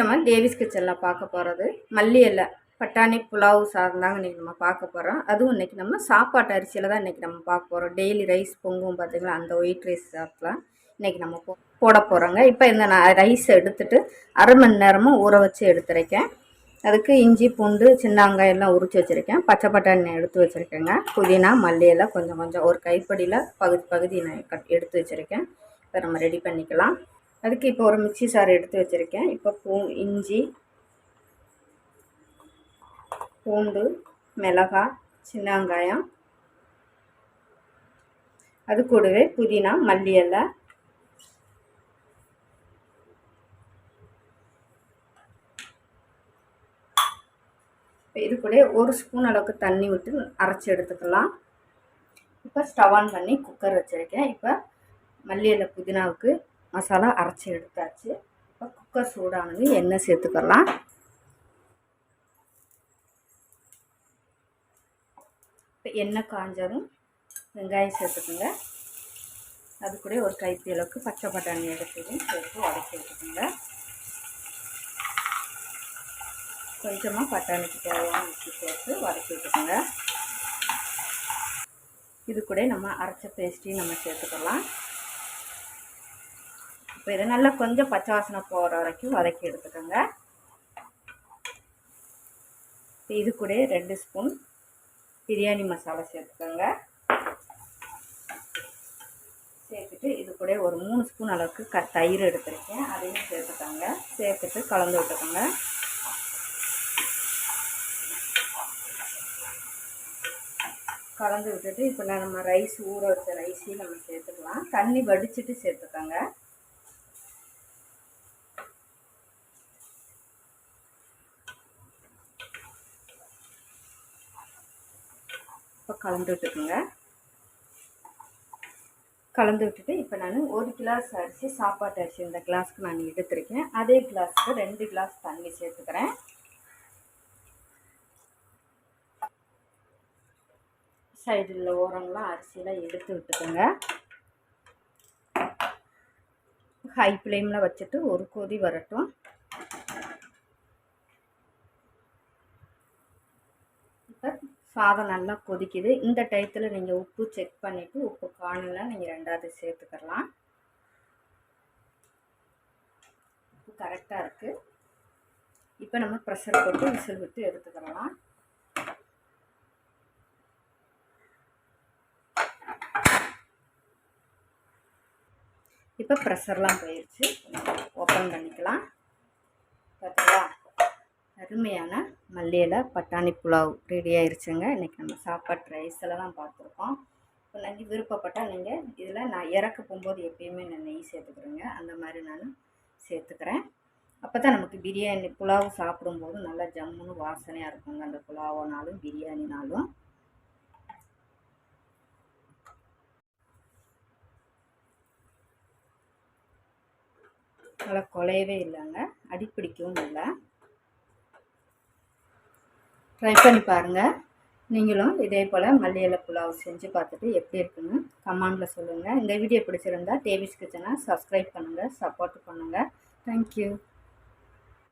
நம்ம தேவிஸ் கிச்சனில் பார்க்க போகிறது மல்லி இலை பட்டாணி புலாவ் சாதம் தாங்க இன்றைக்கி நம்ம பார்க்க போகிறோம் அதுவும் இன்றைக்கி நம்ம சாப்பாட்டு அரிசியில் தான் இன்றைக்கி நம்ம பார்க்க போகிறோம் டெய்லி ரைஸ் பொங்கும் பார்த்திங்களா அந்த ஒயிட் ரைஸ் சாப்பிட்லாம் இன்றைக்கி நம்ம போ போட போகிறோங்க இப்போ இந்த நான் ரைஸ் எடுத்துகிட்டு அரை மணி நேரமும் ஊற வச்சு எடுத்துருக்கேன். அதுக்கு இஞ்சி பூண்டு சின்ன வெங்காயம் எல்லாம் உரிச்சு வச்சுருக்கேன். பச்சை பட்டாணி எடுத்து வச்சுருக்கேங்க. புதினா மல்லியெல்லாம் கொஞ்சம் கொஞ்சம் ஒரு கைப்படியில் பகுதி பகுதி நான் கட் எடுத்து வச்சுருக்கேன். இப்போ நம்ம ரெடி பண்ணிக்கலாம். அதுக்கு இப்போ ஒரு மிக்சி சாறு எடுத்து வச்சுருக்கேன். இப்போ பூ இஞ்சி பூண்டு மிளகாய் சின்ன வெங்காயம் அது கூடவே புதினா மல்லி இலை இது கூட ஒரு ஸ்பூன் அளவுக்கு தண்ணி விட்டு அரைச்சி எடுத்துக்கலாம். இப்போ ஸ்டவ் ஆன் பண்ணி குக்கர் வச்சுருக்கேன். இப்போ மல்லி இலை புதினாவுக்கு மசாலா அரைச்சி எடுத்தாச்சு. இப்போ குக்கர் சூடானது எண்ணெய் சேர்த்துக்கலாம். இப்போ எண்ணெய் காஞ்சதும் வெங்காயம் சேர்த்துக்கோங்க. அது கூட ஒரு கைப்பி அளவுக்கு பச்சை பட்டாணி எடுத்ததும் சேர்த்து உடச்சி எடுத்துக்கோங்க. கொஞ்சமாக பட்டாணிக்கு தேவையான உப்பு சேர்த்து வதக்கி விட்டுக்கோங்க இது கூட நம்ம அரைச்ச பேஸ்ட்டையும் நம்ம சேர்த்துக்கலாம். இப்போ இதை நல்லா கொஞ்சம் பச்சை வாசனை போகிற வரைக்கும் வதக்கி எடுத்துக்கோங்க. இது கூட ரெண்டு ஸ்பூன் பிரியாணி மசாலா சேர்த்துக்கோங்க. சேர்த்துட்டு இது கூட ஒரு மூணு ஸ்பூன் அளவுக்கு க தயிர் எடுத்துருக்கேன். அதையும் சேர்த்துக்கோங்க. சேர்த்துட்டு கலந்து விட்டுக்கோங்க. கலந்து விட்டுட்டு இப்போ நம்ம ரைஸ் ஊற வச்ச ரைஸையும் நம்ம சேர்த்துக்கலாம். தண்ணி வடிச்சிட்டு சேர்த்துக்கோங்க. இப்போ கலந்து விட்டுக்குங்க. கலந்து விட்டுட்டு இப்போ நான் ஒரு கிளாஸ் அரிசி சாப்பாட்டு அரிசி இந்த கிளாஸ்க்கு நான் எடுத்துருக்கேன். அதே கிளாஸ்க்கு ரெண்டு கிளாஸ் தண்ணி சேர்த்துக்கிறேன். சைடில் ஓரங்களாம் அரிசியெலாம் எடுத்து விட்டுக்கோங்க. ஹை ஃப்ளேமில் வச்சுட்டு ஒரு கொதி வரட்டும் இப்போ சாதம் நல்லா கொதிக்குது. இந்த டயத்தில் நீங்கள் உப்பு செக் பண்ணிவிட்டு உப்பு காணலை நீங்கள் ரெண்டாவது சேர்த்துக்கலாம். உப்பு கரெக்டாக இருக்குது இப்போ நம்ம ப்ரெஷர் போட்டு விசில் விட்டு எடுத்துக்கலாம். இப்போ ப்ரெஷர்லாம் போயிடுச்சு ஓப்பன் பண்ணிக்கலாம். அருமையான மல்லியில் பட்டாணி புலாவ் ரெடி ஆயிடுச்சுங்க இன்றைக்கி நம்ம சாப்பாட்டு ரைஸில் தான் பார்த்துருக்கோம். இப்போ நீங்கள் விருப்பப்பட்டால் நீங்கள் இதில் நான் இறக்க போகும்போது எப்பயுமே நான் நெய் சேர்த்துக்கிறேங்க. அந்த மாதிரி நான் சேர்த்துக்கிறேன். அப்போ தான் நமக்கு பிரியாணி புலாவ் சாப்பிடும்போது நல்லா ஜம்முன்னு வாசனையாக இருக்குங்க. அந்த புலாவோனாலும் பிரியாணினாலும் நல்லா குலையவே இல்லைங்க. அடிப்பிடிக்கவும் இல்லை. ட்ரை பண்ணி பாருங்கள் நீங்களும் இதே போல் மல்லியலை புலாவ் செஞ்சு பார்த்துட்டு எப்படி இருக்குன்னு கமெண்டில் சொல்லுங்கள் இந்த வீடியோ பிடிச்சிருந்தா டேவிஸ் கிச்சனை சப்ஸ்கிரைப் பண்ணுங்கள் சப்போர்ட் பண்ணுங்கள் தேங்க்யூ